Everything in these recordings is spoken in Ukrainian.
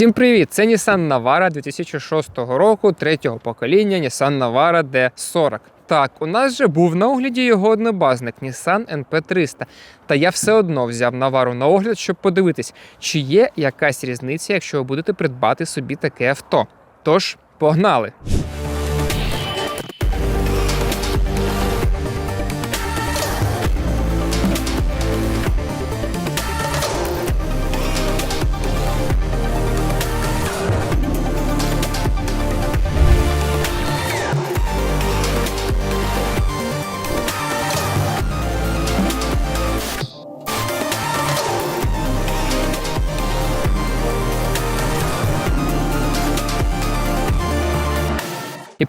Всім привіт! Це Nissan Navara 2006 року, третього покоління Nissan Navara D40. Так, у нас же був на огляді його однобазник Nissan NP300. Та я все одно взяв навару на огляд, щоб подивитись, чи є якась різниця, якщо ви будете придбати собі таке авто. Тож, погнали!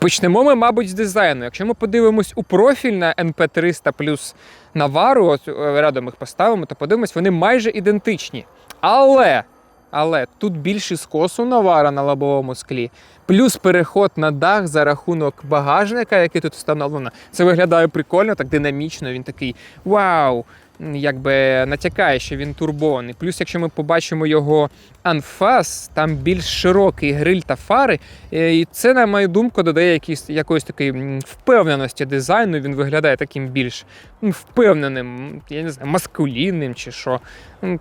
Почнемо ми, мабуть, з дизайну. Якщо ми подивимось у профіль на NP300 плюс Навару, ось е, рядом їх поставимо, то подивимось, вони майже ідентичні. Але, але тут більший скос у Навара на лобовому склі, плюс переход на дах за рахунок багажника, який тут встановлено. Це виглядає прикольно, так динамічно. Він такий вау! Якби натякає, що він турбований. Плюс, якщо ми побачимо його анфас, там більш широкий гриль та фари. Е, І це, на мою думку, додає якісь, якоїсь такої впевненості дизайну. Він виглядає таким більш впевненим, я не знаю, маскулінним чи що.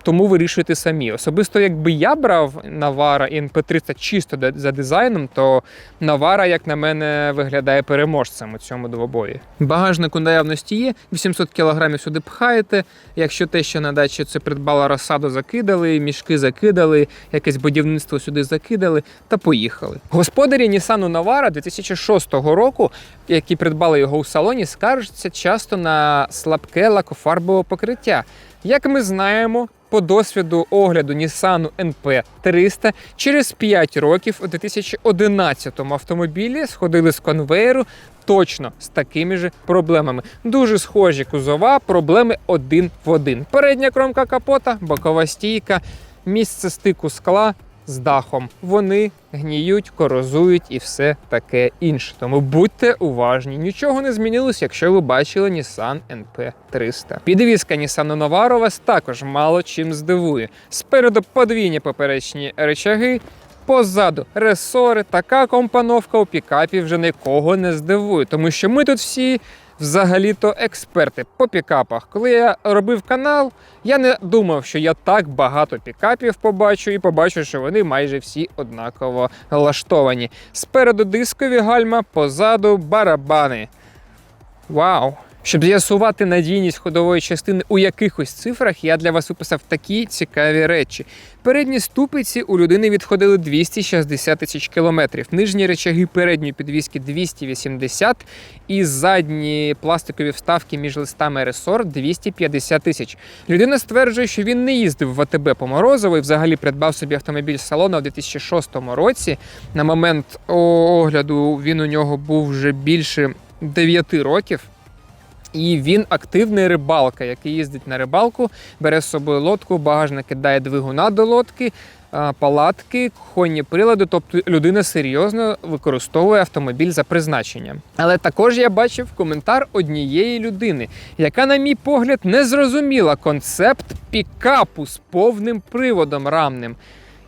Тому вирішуйте самі. Особисто, якби я брав Навара і NP300 чисто за дизайном, то Навара, як на мене, виглядає переможцем у цьому двобої. Багажник у наявності є, 800 кг сюди пхаєте. Якщо те, що на дачі це придбала розсаду, закидали, мішки закидали, якесь будівництво сюди закидали та поїхали. Господарі Нісану Навара 2006 року, які придбали його у салоні, скаржаться часто на слабке лакофарбове покриття. Як ми знаємо, по досвіду огляду Нісану НП-300 через 5 років у 2011-му автомобілі сходили з конвейеру точно з такими ж проблемами. Дуже схожі кузова, проблеми один в один. Передня кромка капота, бокова стійка, місце стику скла з дахом. Вони гніють, корозують і все таке інше. Тому будьте уважні. Нічого не змінилось, якщо ви бачили Nissan NP 300. Підвізка Nissan Navara вас також мало чим здивує. Спереду подвійні поперечні речаги. Позаду ресори, така компоновка у пікапі вже нікого не здивує, тому що ми тут всі взагалі-то експерти по пікапах. Коли я робив канал, я не думав, що я так багато пікапів побачу, і побачу, що вони майже всі однаково влаштовані. Спереду дискові гальма, позаду барабани. Вау! Щоб з'ясувати надійність ходової частини у якихось цифрах, я для вас виписав такі цікаві речі. Передні ступиці у людини відходили 260 тисяч кілометрів, нижні речаги передньої підвіски 280 і задні пластикові вставки між листами ресор 250 тисяч. Людина стверджує, що він не їздив в АТБ по Морозово і взагалі придбав собі автомобіль з салону у 2006 році. На момент огляду він у нього був вже більше 9 років. І він активний рибалка, який їздить на рибалку, бере з собою лодку, багажник кидає двигуна до лодки, палатки, кухонні прилади. Тобто людина серйозно використовує автомобіль за призначенням. Але також я бачив коментар однієї людини, яка, на мій погляд, не зрозуміла концепт пікапу з повним приводом рамним.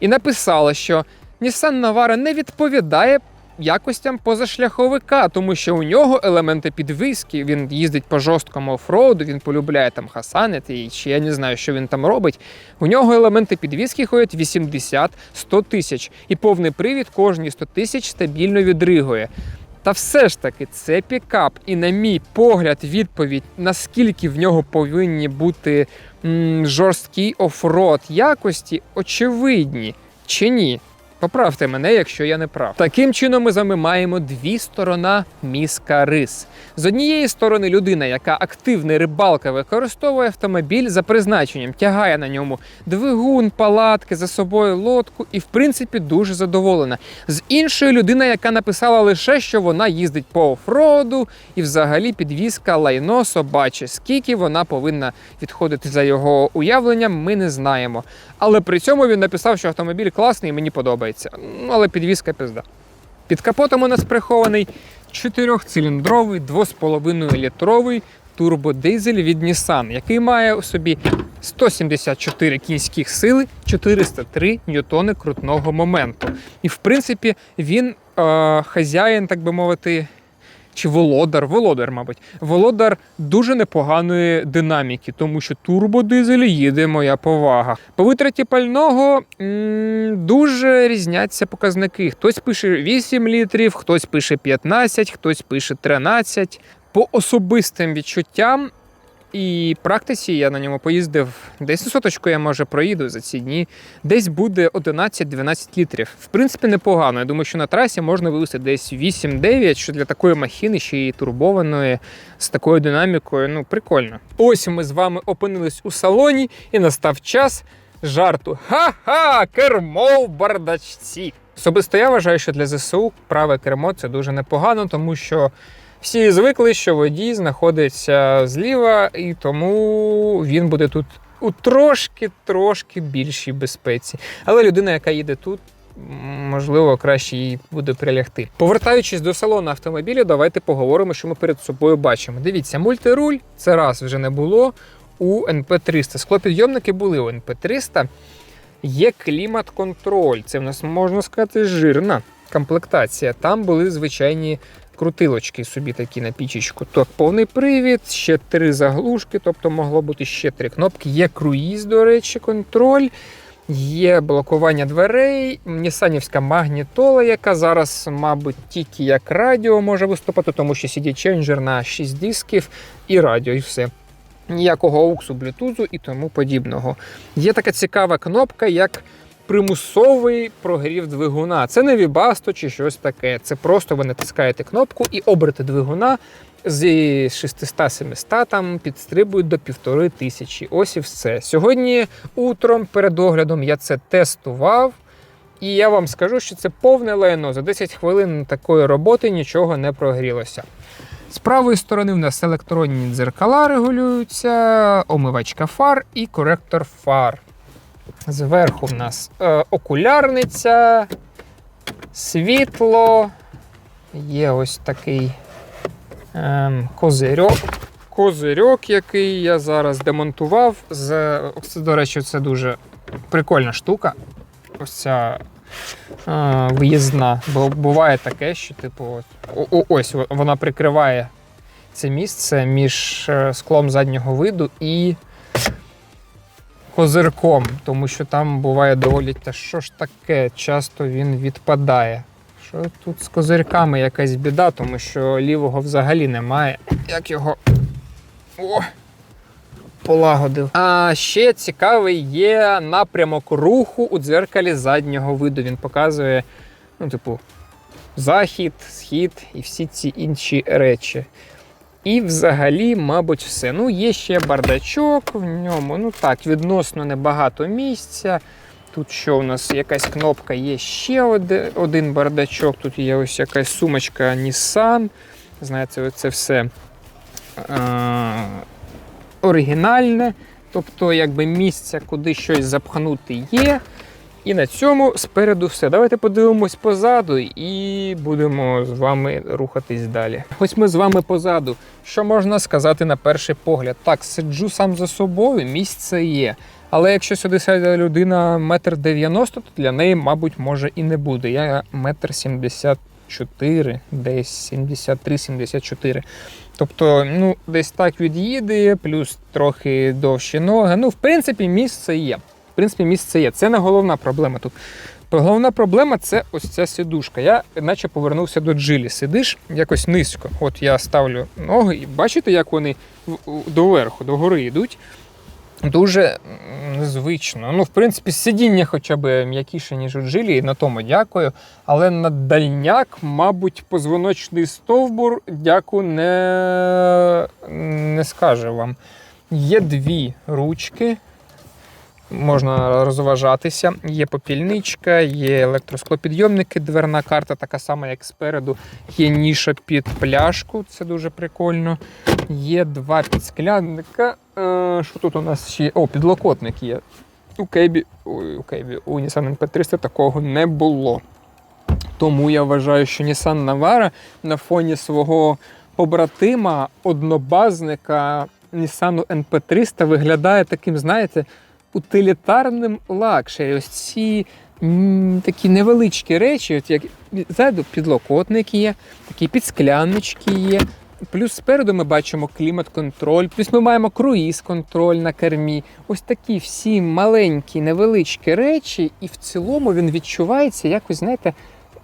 І написала, що Nissan Navara не відповідає якостям позашляховика, тому що у нього елементи підвиски, він їздить по жорсткому офроуду, він полюбляє там хасанити, чи я не знаю, що він там робить. У нього елементи підвіски ходять 80-100 тисяч, і повний привід кожні 100 тисяч стабільно відригує. Та все ж таки, це пікап, і на мій погляд, відповідь, наскільки в нього повинні бути м, жорсткий офрод якості, очевидні чи ні. Поправте мене, якщо я не прав. Таким чином, ми з вами маємо дві сторона мізка рис. З однієї сторони, людина, яка активний рибалка, використовує автомобіль за призначенням, тягає на ньому двигун, палатки за собою лодку і, в принципі, дуже задоволена. З іншої людина, яка написала лише, що вона їздить по офроду і взагалі підвізка лайно собаче. Скільки вона повинна відходити за його уявленням, ми не знаємо. Але при цьому він написав, що автомобіль класний і мені подобається. Ну, але підвізка пизда. Під капотом у нас прихований чотирьохциліндровий, 2,5 літровий турбодизель від Nissan, який має у собі 174 кінських сили, 403 ньютони крутного моменту. І в принципі він е, хазяїн, так би мовити. Чи володар, володар, мабуть, володар дуже непоганої динаміки, тому що турбодизель їде моя повага. По витраті пального м, дуже різняться показники. Хтось пише 8 літрів, хтось пише 15, хтось пише 13. По особистим відчуттям і практиці я на ньому поїздив десь соточку, я може проїду за ці дні. Десь буде 11-12 літрів. В принципі, непогано. Я думаю, що на трасі можна вивести десь 8-9, що для такої махіни, ще й турбованої, з такою динамікою. Ну, прикольно. Ось ми з вами опинились у салоні, і настав час жарту. Ха-ха! Кермо в бардачці. Особисто я вважаю, що для ЗСУ праве кермо це дуже непогано, тому що. Всі звикли, що водій знаходиться зліва, і тому він буде тут у трошки-трошки більшій безпеці. Але людина, яка їде тут, можливо, краще їй буде прилягти. Повертаючись до салону автомобіля, давайте поговоримо, що ми перед собою бачимо. Дивіться, мультируль це раз вже не було у НП300. Склопідйомники були у НП300. Є клімат-контроль. Це в нас можна сказати жирна комплектація. Там були звичайні крутилочки собі такі на пічечку. Так, повний привід, ще три заглушки, тобто могло бути ще три кнопки. Є круїз, до речі, контроль. Є блокування дверей, нісанівська магнітола, яка зараз, мабуть, тільки як радіо може виступати, тому що CD Changer на 6 дисків і радіо, і все. Ніякого ауксу, блютузу і тому подібного. Є така цікава кнопка, як примусовий прогрів двигуна. Це не вібасто чи щось таке. Це просто ви натискаєте кнопку і оберти двигуна з 600-700 там підстрибують до півтори тисячі. Ось і все. Сьогодні утром перед оглядом я це тестував. І я вам скажу, що це повне лайно. За 10 хвилин такої роботи нічого не прогрілося. З правої сторони в нас електронні дзеркала регулюються, омивачка фар і коректор фар. Зверху в нас е, окулярниця, світло, є ось такий е, козирьок. Козирьок, який я зараз демонтував. З, до речі, це дуже прикольна штука. Ось ця е, виїзна. Бо буває таке, що типу, ось вона прикриває це місце між е, склом заднього виду і козирком, тому що там буває доволі та що ж таке, часто він відпадає. Що тут з козирками якась біда, тому що лівого взагалі немає. Як його. О! Полагодив. А ще цікавий є напрямок руху у дзеркалі заднього виду. Він показує, ну, типу, захід, схід і всі ці інші речі. І взагалі, мабуть, все. Ну, є ще бардачок в ньому. Ну так, відносно небагато місця. Тут що у нас якась кнопка, є ще один бардачок. Тут є ось якась сумочка Nissan. Знаєте, це все е- оригінальне. Тобто, якби місця, куди щось запхнути є. І на цьому спереду все. Давайте подивимось позаду і будемо з вами рухатись далі. Ось ми з вами позаду. Що можна сказати на перший погляд? Так, сиджу сам за собою, місце є. Але якщо сюди сяде людина метр дев'яносто, то для неї, мабуть, може і не буде. Я метр сімдесят чотири, десь 73-74. Тобто, ну, десь так від'їде, плюс трохи довші ноги. Ну, в принципі, місце є. В принципі, місце є. Це не головна проблема тут. Головна проблема це ось ця сидушка. Я наче повернувся до джилі. Сидиш якось низько. От я ставлю ноги, і бачите, як вони доверху, догори йдуть. Дуже незвично. Ну, в принципі, сидіння хоча б м'якіше, ніж у джилі, і на тому дякую. Але на дальняк, мабуть, позвоночний стовбур, дяку, не, не скаже вам. Є дві ручки, можна розважатися. Є попільничка, є електросклопідйомники, дверна карта, така сама, як спереду. Є ніша під пляшку, це дуже прикольно. Є два підсклянника. Е, що тут у нас ще? О, підлокотник є. У Кебі, ой, у Кебі, у Nissan NP300 такого не було. Тому я вважаю, що Nissan Navara на фоні свого побратима, однобазника Nissan NP300 виглядає таким, знаєте, утилітарним лакшері. Ось ці такі невеличкі речі, от як ззаду підлокотник є, такі підскляннички є. Плюс спереду ми бачимо клімат-контроль, плюс ми маємо круїз-контроль на кермі. Ось такі всі маленькі, невеличкі речі, і в цілому він відчувається якось, знаєте,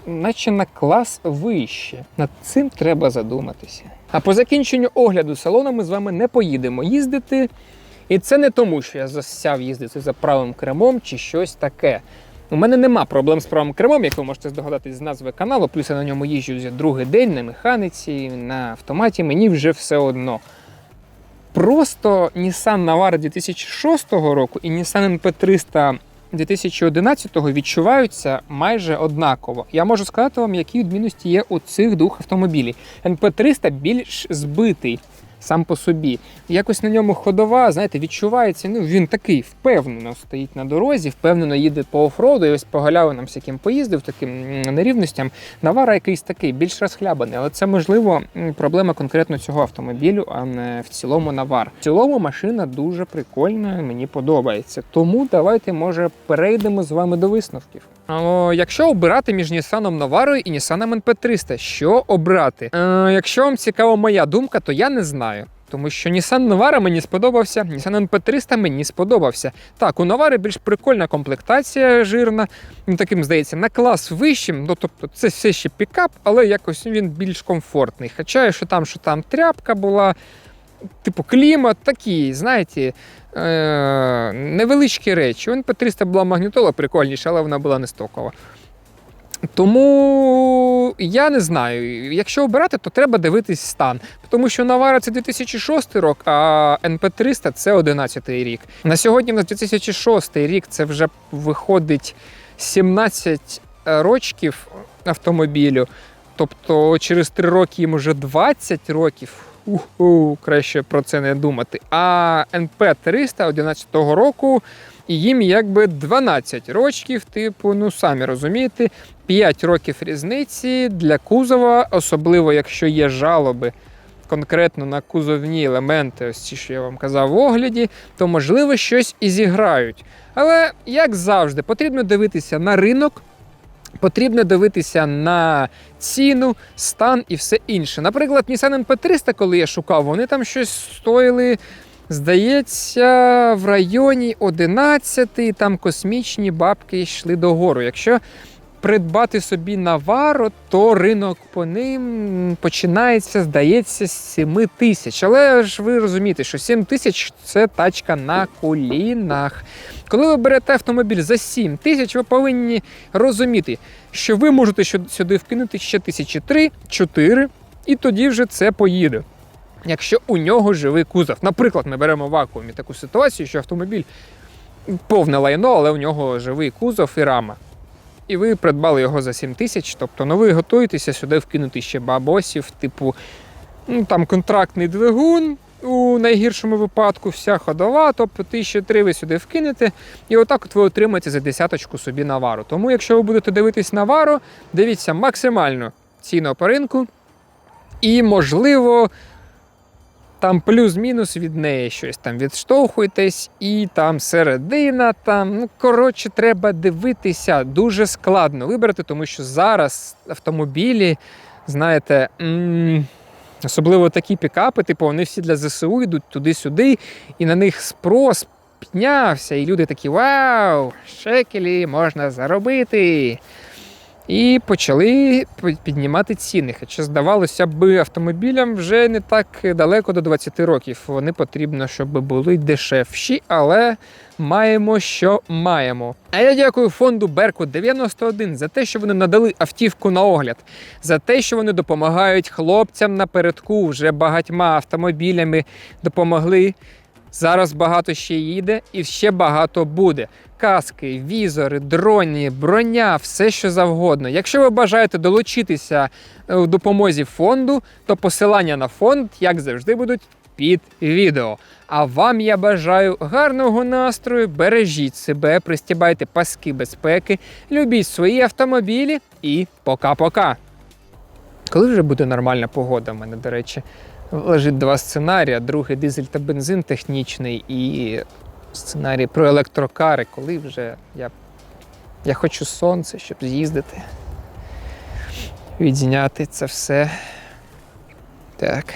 наче на клас вище. Над цим треба задуматися. А по закінченню огляду салону ми з вами не поїдемо їздити. І це не тому, що я засяв їздити за правим кермом чи щось таке. У мене нема проблем з правим кермом, як ви можете здогадатись з назви каналу. Плюс я на ньому їжджу вже другий день на механіці, на автоматі. Мені вже все одно. Просто Nissan Navara 2006 року і Nissan NP300 2011 відчуваються майже однаково. Я можу сказати вам, які відмінності є у цих двох автомобілів. NP300 більш збитий сам по собі. Якось на ньому ходова, знаєте, відчувається. Ну він такий впевнено стоїть на дорозі, впевнено їде по офроуду. І ось по галявинам всяким поїздив, таким нерівностям. Навара якийсь такий, більш розхлябаний, але це можливо проблема конкретно цього автомобілю, а не в цілому навар. В цілому машина дуже прикольна, мені подобається. Тому давайте, може, перейдемо з вами до висновків. Якщо обирати між Nissan Navara і Nissan NP300, що обрати? Е, якщо вам цікава моя думка, то я не знаю. Тому що Nissan Navara мені сподобався, Nissan NP300 мені сподобався. Так, у Navara більш прикольна комплектація жирна, ну, таким здається, на клас вищим. Ну тобто це все ще пікап, але якось він більш комфортний. Хоча що там, що там тряпка була, типу клімат, такі, знаєте, е- невеличкі речі. У NP300 була магнітола прикольніша, але вона була не стокова. Тому я не знаю. Якщо обирати, то треба дивитись стан. Тому що Навара це 2006 рік, а НП300 це 11 рік. На сьогодні в нас 2006 рік це вже виходить 17 років автомобілю. Тобто через 3 роки їм вже 20 років. Уху, краще про це не думати. А НП300 11 року. І їм якби 12 років, типу, ну самі розумієте, 5 років різниці для кузова, особливо якщо є жалоби конкретно на кузовні елементи, ось ці, що я вам казав в огляді, то можливо щось і зіграють. Але, як завжди, потрібно дивитися на ринок. Потрібно дивитися на ціну, стан і все інше. Наприклад, Nissan NP300, коли я шукав, вони там щось стоїли, здається, в районі 11, там космічні бабки йшли догору. Якщо придбати собі Наваро, то ринок по ним починається, здається, з 7 тисяч. Але ж ви розумієте, що 7 тисяч це тачка на колінах. Коли ви берете автомобіль за 7 тисяч, ви повинні розуміти, що ви можете сюди вкинути ще тисячі 3-4, і тоді вже це поїде. Якщо у нього живий кузов. Наприклад, ми беремо в вакуумі таку ситуацію, що автомобіль повне лайно, але у нього живий кузов і рама. І ви придбали його за 7 тисяч, тобто ну, ви готуєтеся сюди вкинути ще бабосів, типу, ну там контрактний двигун у найгіршому випадку, вся ходова, тобто тисячі три ви сюди вкинете, і отак от ви отримаєте за десяточку собі навару. Тому, якщо ви будете дивитись навару, дивіться максимально ціну по ринку, і, можливо, там плюс-мінус від неї щось там відштовхуєтесь, і там середина, там, ну коротше, треба дивитися. Дуже складно вибрати, тому що зараз автомобілі, знаєте, м, особливо такі пікапи, типу, вони всі для ЗСУ йдуть туди-сюди, і на них спрос піднявся, і люди такі: Вау! Шекелі можна заробити. І почали піднімати ціни. Хоча здавалося б, автомобілям вже не так далеко до 20 років. Вони потрібно, щоб були дешевші, але маємо, що маємо. А я дякую фонду Берку 91 за те, що вони надали автівку на огляд, за те, що вони допомагають хлопцям напередку вже багатьма автомобілями допомогли. Зараз багато ще їде і ще багато буде. Каски, візори, дроні, броня, все що завгодно. Якщо ви бажаєте долучитися е, у допомозі фонду, то посилання на фонд, як завжди, будуть під відео. А вам я бажаю гарного настрою, бережіть себе, пристібайте паски безпеки, любіть свої автомобілі і пока-пока. Коли вже буде нормальна погода? У мене, до речі, лежить два сценарії: другий дизель та бензин технічний і сценарій про електрокари. Коли вже я, я хочу сонце, щоб з'їздити. Відзняти це все. Так.